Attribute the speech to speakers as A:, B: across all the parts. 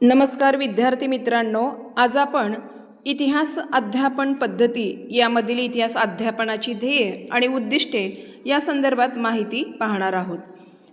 A: नमस्कार विद्यार्थी मित्रांनो आज आपण इतिहास अध्यापन पद्धती यामधील इतिहास अध्यापनाची ध्येय आणि उद्दिष्टे या संदर्भात माहिती पाहणार आहोत.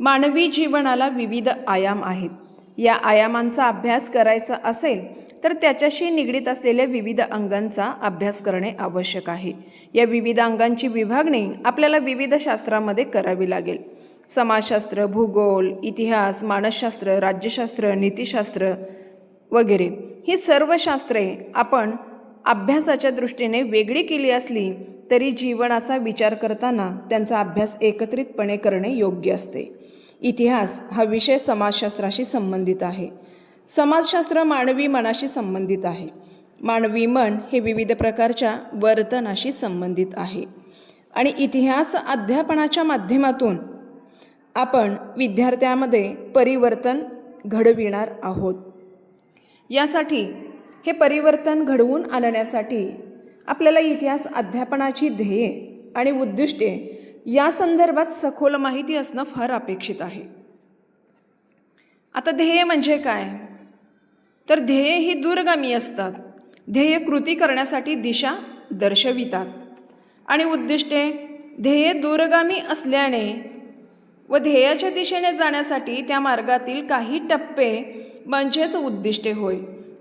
A: मानवी जीवनाला विविध आयाम आहेत. या आयामांचा अभ्यास करायचा असेल तर त्याच्याशी निगडीत असलेल्या विविध अंगांचा अभ्यास करणे आवश्यक आहे. या विविध अंगांची विभागणी आपल्याला विविध शास्त्रामध्ये करावी लागेल. समाजशास्त्र भूगोल इतिहास मानसशास्त्र राज्यशास्त्र नीतिशास्त्र वगैरे ही सर्व शास्त्रे आपण अभ्यासाच्या दृष्टीने वेगळी केली असली तरी जीवनाचा विचार करताना त्यांचा अभ्यास एकत्रितपणे करणे योग्य असते. इतिहास हा विषय समाजशास्त्राशी संबंधित आहे. समाजशास्त्र मानवी मनाशी संबंधित आहे. मानवी मन हे विविध प्रकारच्या वर्तनाशी संबंधित आहे. आणि इतिहास अध्यापनाच्या माध्यमातून आपण विद्यार्थ्यामध्ये परिवर्तन घडविणार आहोत. यासाठी हे परिवर्तन घडवून आणण्यासाठी आपल्याला इतिहास अध्यापनाची ध्येये आणि उद्दिष्टे या संदर्भात सखोल माहिती असणं फार अपेक्षित आहे. आता ध्येय म्हणजे काय? तर ध्येय ही दूरगामी असतात. ध्येय कृती करण्यासाठी दिशा दर्शवितात. आणि उद्दिष्टे ध्येय दूरगामी असल्याने व ध्येयाच्या दिशेने जाण्यासाठी त्या मार्गातील काही टप्पे म्हणजेच उद्दिष्टे होय.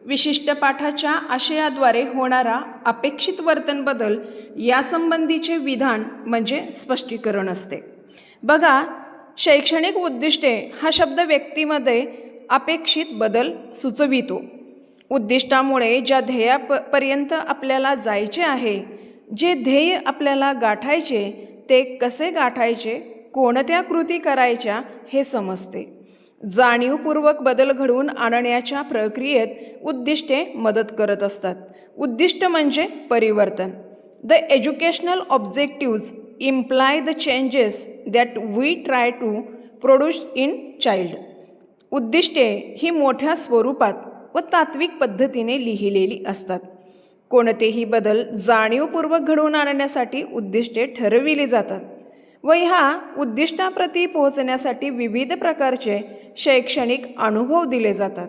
A: विशिष्ट पाठाच्या आशयाद्वारे होणारा अपेक्षित वर्तन बदल यासंबंधीचे विधान म्हणजे स्पष्टीकरण असते. बघा शैक्षणिक उद्दिष्टे हा शब्द व्यक्तीमध्ये अपेक्षित बदल सुचवितो. उद्दिष्टामुळे ज्या ध्येयापर्यंत आपल्याला जायचे आहे जे ध्येय आपल्याला गाठायचे ते कसे गाठायचे कोणत्या कृती करायच्या हे समजते. जाणीवपूर्वक बदल घडवून आणण्याच्या प्रक्रियेत उद्दिष्टे मदत करत असतात. उद्दिष्ट म्हणजे परिवर्तन. The educational objectives imply the changes that we try to produce in child उद्दिष्टे ही मोठ्या स्वरूपात व तात्विक पद्धतीने लिहिलेली असतात. कोणतेही बदल जाणीवपूर्वक घडवून आणण्यासाठी उद्दिष्टे ठरविली जातात. व ह्या उद्दिष्टाप्रती पोहोचण्यासाठी विविध प्रकारचे शैक्षणिक अनुभव दिले जातात.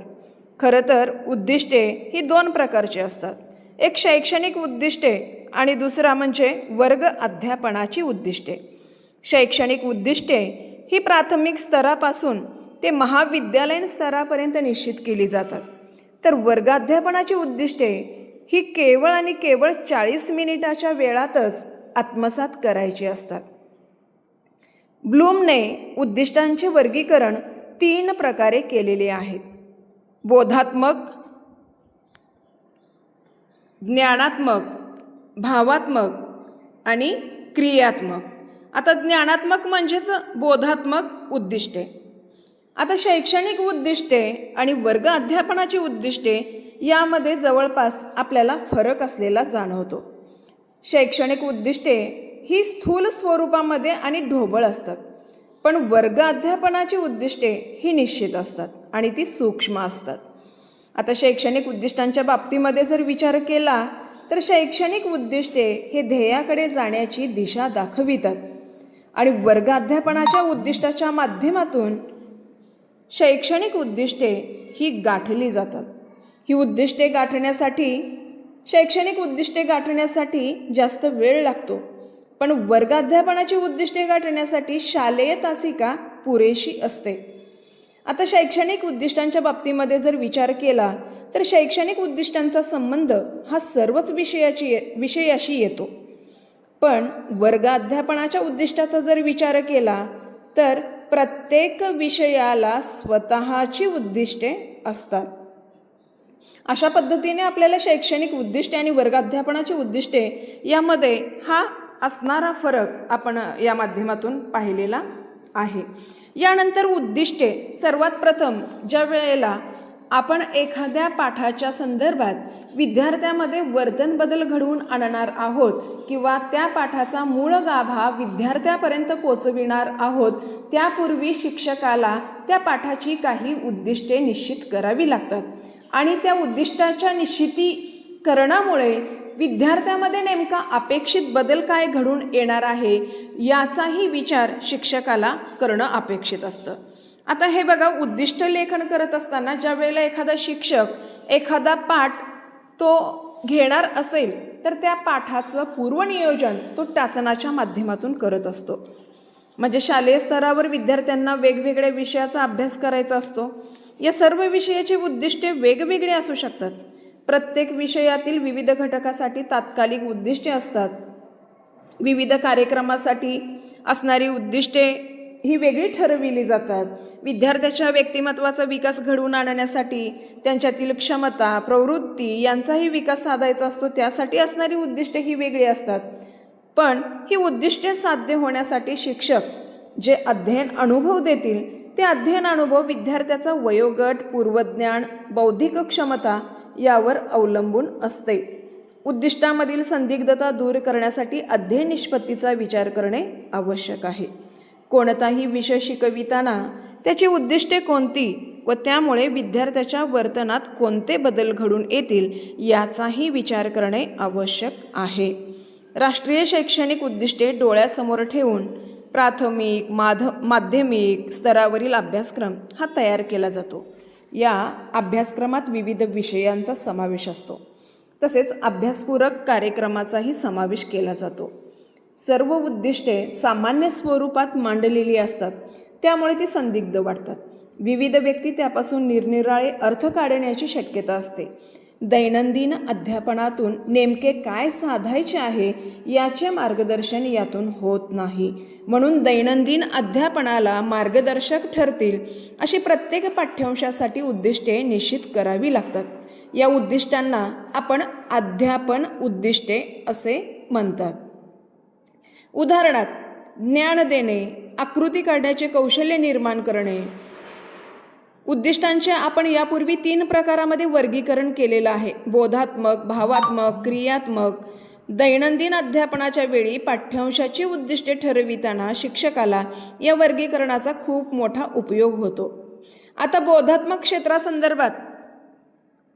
A: खरं तर उद्दिष्टे ही दोन प्रकारची असतात. एक शैक्षणिक उद्दिष्टे आणि दुसरा म्हणजे वर्ग अध्यापनाची उद्दिष्टे. शैक्षणिक उद्दिष्टे ही प्राथमिक स्तरापासून ते महाविद्यालयीन स्तरापर्यंत निश्चित केली जातात. तर वर्गाध्यापनाची उद्दिष्टे ही केवळ आणि केवळ चाळीस मिनिटाच्या वेळातच आत्मसात करायची असतात. ब्लूमने उद्दिष्टांचे वर्गीकरण तीन प्रकारे केलेले आहेत. बोधात्मक ज्ञानात्मक भावात्मक आणि क्रियात्मक. आता ज्ञानात्मक म्हणजेच बोधात्मक उद्दिष्टे. आता शैक्षणिक उद्दिष्टे आणि वर्ग अध्यापनाची उद्दिष्टे यामध्ये जवळपास आपल्याला फरक असलेला जाणवतो. शैक्षणिक उद्दिष्टे ही स्थूल स्वरूपामध्ये आणि ढोबळ असतात. पण वर्ग अध्यापनाची उद्दिष्टे ही निश्चित असतात आणि ती सूक्ष्म असतात. आता शैक्षणिक उद्दिष्टांच्या बाबतीमध्ये जर विचार केला तर शैक्षणिक उद्दिष्टे हे ध्येयाकडे जाण्याची दिशा दाखवितात. आणि वर्ग अध्यापनाच्या उद्दिष्टाच्या माध्यमातून शैक्षणिक उद्दिष्टे ही गाठली जातात. ही उद्दिष्टे गाठण्यासाठी शैक्षणिक उद्दिष्टे गाठण्यासाठी जास्त वेळ लागतो. पण वर्गाध्यापनाची उद्दिष्टे गाठण्यासाठी शालेय तासिका पुरेशी असते. आता शैक्षणिक उद्दिष्टांच्या बाबतीमध्ये जर विचार केला तर शैक्षणिक उद्दिष्टांचा संबंध हा सर्वच विषयाची विषयाशी येतो. पण वर्गाध्यापनाच्या उद्दिष्टाचा जर विचार केला तर प्रत्येक विषयाला स्वतःची उद्दिष्टे असतात. अशा पद्धतीने आपल्याला शैक्षणिक उद्दिष्टे आणि वर्गाध्यापनाची उद्दिष्टे यामध्ये हा असणारा फरक आपण या माध्यमातून पाहिलेला आहे. यानंतर उद्दिष्टे. सर्वात प्रथम ज्या वेळेला आपण एखाद्या पाठाच्या संदर्भात विद्यार्थ्यामध्ये वर्तन बदल घडवून आणणार आहोत किंवा त्या पाठाचा मूळ गाभा विद्यार्थ्यापर्यंत पोचविणार आहोत त्यापूर्वी शिक्षकाला त्या पाठाची काही उद्दिष्टे निश्चित करावी लागतात. आणि त्या उद्दिष्टाच्या निश्चितीकरणामुळे विद्यार्थ्यामध्ये नेमका अपेक्षित बदल काय घडून येणार आहे याचाही विचार शिक्षकाला करणं अपेक्षित असतं. आता हे बघा उद्दिष्ट लेखन करत असताना ज्या वेळेला एखादा शिक्षक एखादा पाठ तो घेणार असेल तर त्या पाठाचं पूर्वनियोजन तो टाचनाच्या माध्यमातून करत असतो. म्हणजे शालेय स्तरावर विद्यार्थ्यांना वेगवेगळ्या विषयाचा अभ्यास करायचा असतो. या सर्व विषयाची उद्दिष्टे वेगवेगळी असू शकतात. प्रत्येक विषयातील विविध घटकासाठी तात्कालिक उद्दिष्टे असतात. विविध कार्यक्रमासाठी असणारी उद्दिष्टे ही वेगळी ठरविली जातात. विद्यार्थ्याच्या व्यक्तिमत्वाचा विकास घडवून आणण्यासाठी त्यांच्यातील क्षमता प्रवृत्ती यांचाही विकास साधायचा असतो. त्यासाठी असणारी उद्दिष्टे ही वेगळी असतात. पण ही उद्दिष्टे साध्य होण्यासाठी शिक्षक जे अध्ययन अनुभव देतील ते अध्ययन अनुभव विद्यार्थ्याचा वयोगट पूर्वज्ञान बौद्धिक क्षमता यावर अवलंबून असते. उद्दिष्टामधील संदिग्धता दूर करण्यासाठी अध्ययन निष्पत्तीचा विचार करणे आवश्यक आहे. कोणताही विषय शिकविताना त्याची उद्दिष्टे कोणती व त्यामुळे विद्यार्थ्याच्या वर्तनात कोणते बदल घडून येतील याचाही विचार करणे आवश्यक आहे. राष्ट्रीय शैक्षणिक उद्दिष्टे डोळ्यासमोर ठेवून प्राथमिक माध माध्यमिक स्तरावरील अभ्यासक्रम हा तयार केला जातो. या अभ्यासक्रमात विविध विषयांचा समावेश असतो. तसेच अभ्यासपूरक कार्यक्रमाचाही समावेश केला जातो. सर्व उद्दिष्टे सामान्य स्वरूपात मांडलेली असतात. त्यामुळे ती संदिग्ध वाटतात विविध व्यक्ती त्यापासून निरनिराळे अर्थ काढण्याची शक्यता असते. दैनंदिन अध्यापनातून नेमके काय साधायचे आहे याचे मार्गदर्शन यातून होत नाही. म्हणून दैनंदिन अध्यापनाला मार्गदर्शक ठरतील अशी प्रत्येक पाठ्यांशासाठी उद्दिष्टे निश्चित करावी लागतात. या उद्दिष्टांना आपण अध्यापन उद्दिष्टे असे म्हणतात. उदाहरणार्थ ज्ञान देणे आकृती काढण्याचे कौशल्य निर्माण करणे उद्दिष्टांचे आपण यापूर्वी तीन प्रकारामध्ये वर्गीकरण केलेलं आहे. बोधात्मक भावात्मक क्रियात्मक. दैनंदिन अध्यापनाच्या वेळी पाठ्यांशाची उद्दिष्टे ठरविताना शिक्षकाला या वर्गीकरणाचा खूप मोठा उपयोग होतो. आता बोधात्मक क्षेत्रासंदर्भात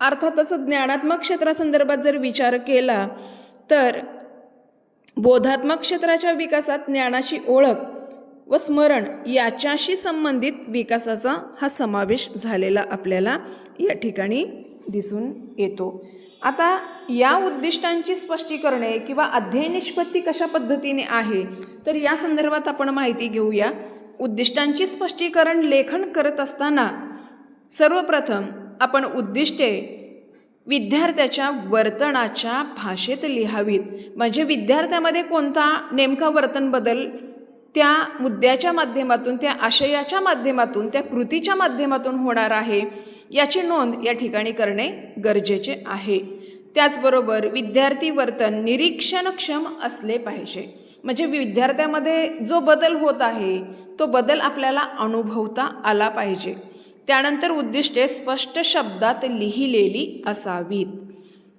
A: अर्थातच ज्ञानात्मक क्षेत्रासंदर्भात जर विचार केला तर बोधात्मक क्षेत्राच्या विकासात ज्ञानाची ओळख व स्मरण याच्याशी संबंधित विकासाचा हा समावेश झालेला आपल्याला या ठिकाणी दिसून येतो. आता या उद्दिष्टांची स्पष्टीकरणे किंवा अध्ययन निष्पत्ती कशा पद्धतीने आहे तर या संदर्भात आपण माहिती घेऊया. उद्दिष्टांची स्पष्टीकरण लेखन करत असताना सर्वप्रथम आपण उद्दिष्टे विद्यार्थ्याच्या वर्तनाच्या भाषेत लिहावीत. म्हणजे विद्यार्थ्यामध्ये कोणता नेमका वर्तन बदल त्या मुद्द्याच्या माध्यमातून त्या आशयाच्या माध्यमातून त्या कृतीच्या माध्यमातून होणार आहे याची नोंद या ठिकाणी करणे गरजेचे आहे. त्याचबरोबर विद्यार्थी वर्तन निरीक्षणक्षम असले पाहिजे. म्हणजे विद्यार्थ्यामध्ये जो बदल होत आहे तो बदल आपल्याला अनुभवता आला पाहिजे. त्यानंतर उद्दिष्टे स्पष्ट शब्दात लिहिलेली असावीत.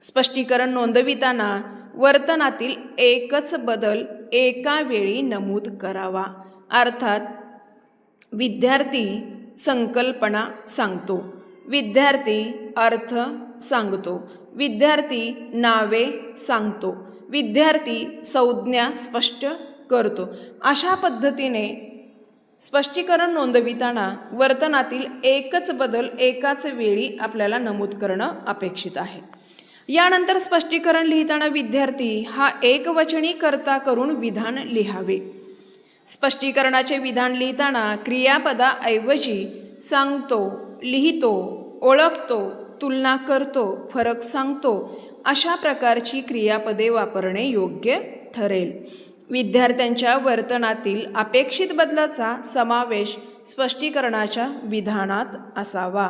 A: स्पष्टीकरण नोंदविताना वर्तनातील एकच बदल एका वेळी नमूद करावा. अर्थात विद्यार्थी संकल्पना सांगतो. विद्यार्थी अर्थ सांगतो. विद्यार्थी नावे सांगतो. विद्यार्थी संज्ञा स्पष्ट करतो. अशा पद्धतीने स्पष्टीकरण नोंदविताना वर्तनातील एकच बदल एकाच वेळी आपल्याला नमूद करणं अपेक्षित आहे. यानंतर स्पष्टीकरण लिहिताना विद्यार्थी हा एकवचनी करता करून विधान लिहावे. स्पष्टीकरणाचे विधान लिहिताना क्रियापदाऐवजी सांगतो लिहितो ओळखतो तुलना करतो फरक सांगतो अशा प्रकारची क्रियापदे वापरणे योग्य ठरेल. विद्यार्थ्यांच्या वर्तनातील अपेक्षित बदलाचा समावेश स्पष्टीकरणाच्या विधानात असावा.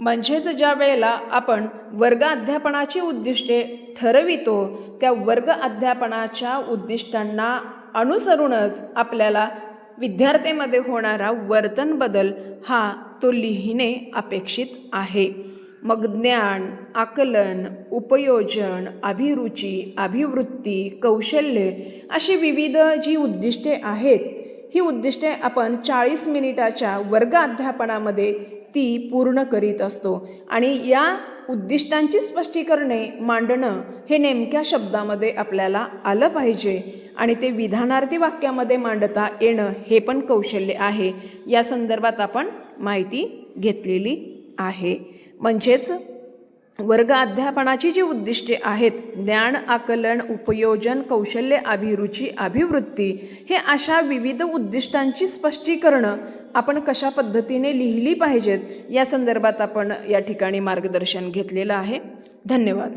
A: म्हणजेच ज्या वेळेला आपण वर्ग अध्यापनाची उद्दिष्टे ठरवितो त्या वर्ग अध्यापनाच्या उद्दिष्टांना अनुसरूनच आपल्याला विद्यार्थ्यामध्ये होणारा वर्तन बदल हा तो लिहिणे अपेक्षित आहे. मग ज्ञान आकलन उपयोजन अभिरुची अभिवृत्ती कौशल्ये अशी विविध जी उद्दिष्टे आहेत ही उद्दिष्टे आपण चाळीस मिनिटाच्या वर्ग अध्यापनामध्ये ती पूर्ण करीत असतो. आणि या उद्दिष्टांची स्पष्टीकरणे मांडणं हे नेमक्या शब्दामध्ये आपल्याला आलं पाहिजे आणि ते विधानार्थी वाक्यामध्ये मांडता येणं हे पण कौशल्य आहे. या संदर्भात आपण माहिती घेतलेली आहे. म्हणजेच वर्ग अध्यापनाची जी उद्दिष्टे आहेत ज्ञान आकलन उपयोजन कौशल्य अभिरुची अभिवृत्ती हे अशा विविध उद्दिष्टांची स्पष्टीकरणं आपण कशा पद्धतीने लिहिली पाहिजेत या संदर्भात आपण या ठिकाणी मार्गदर्शन घेतलेलं आहे. धन्यवाद.